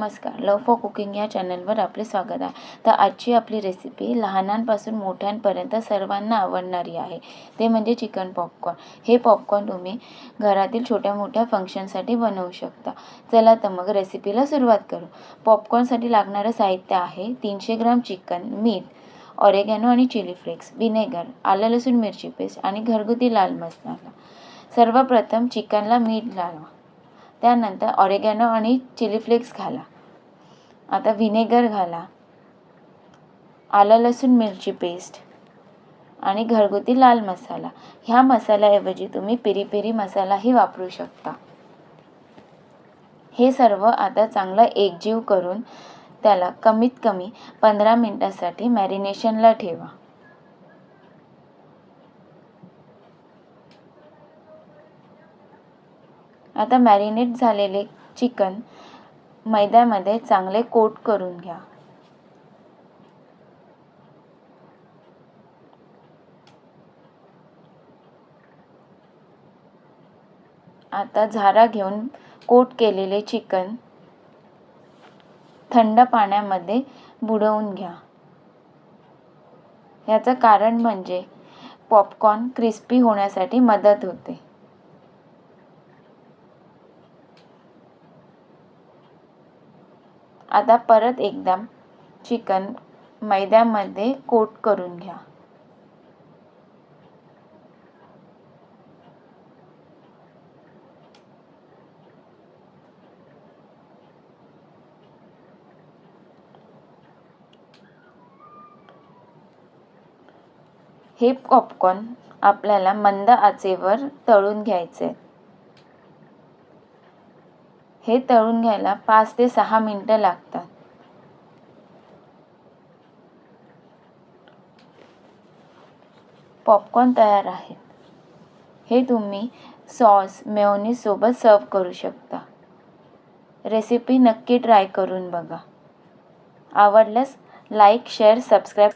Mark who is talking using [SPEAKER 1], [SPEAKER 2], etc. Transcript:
[SPEAKER 1] नमस्कार. लव for cooking या चॅनलवर आपले स्वागत आहे. तर आजची आपली रेसिपी लहानांपासून मोठ्यांपर्यंत सर्वांना आवडणारी आहे. ते म्हणजे चिकन पॉपकॉर्न हे पॉपकॉर्न तुम्ही घरातील छोट्या मोठ्या फंक्शनसाठी बनवू शकता. चला तर मग रेसिपीला सुरुवात करू. पॉपकॉर्नसाठी लागणारं साहित्य आहे तीनशे ग्राम चिकन मीठ ऑरेगॅनो आणि चिली फ्लेक्स विनेगर आलं लसूण मिरची पेस्ट आणि घरगुती लाल मसाला. सर्वप्रथम चिकनला मीठ लावा त्यानंतर ऑरेगॅनो आणि चिली फ्लेक्स घाला. आता व्हिनेगर घाला. आलं लसूण मिरची पेस्ट आणि घरगुती लाल मसाला. ह्या मसाल्याऐवजी तुम्ही पेरी पेरी मसालाही वापरू शकता. हे सर्व आता चांगलं एकजीव करून त्याला कमीत कमी पंधरा मिनटासाठी मॅरिनेशनला ठेवा. आता मॅरिनेट झालेले चिकन मैद्यामध्ये चांगले कोट करून घ्या. आता झारा घेऊन कोट केलेले चिकन थंड पाण्यामध्ये बुडवून घ्या. याचं कारण म्हणजे पॉपकॉर्न क्रिस्पी होण्यासाठी मदत होते. आता परत एकदा चिकन मैद्यामध्ये कोट करून घ्या. हे पॉपकॉर्न आपल्याला मंद आचेवर तळून घ्यायचे. हे तळून घ्यायला पाच ते सहा मिनटं लागतात पॉपकॉर्न तयार आहेत. हे तुम्ही सॉस मेयोनीजसोबत सर्व करू शकता. रेसिपी नक्की ट्राय करून बघा. आवडल्यास लाईक शेअर सबस्क्राईब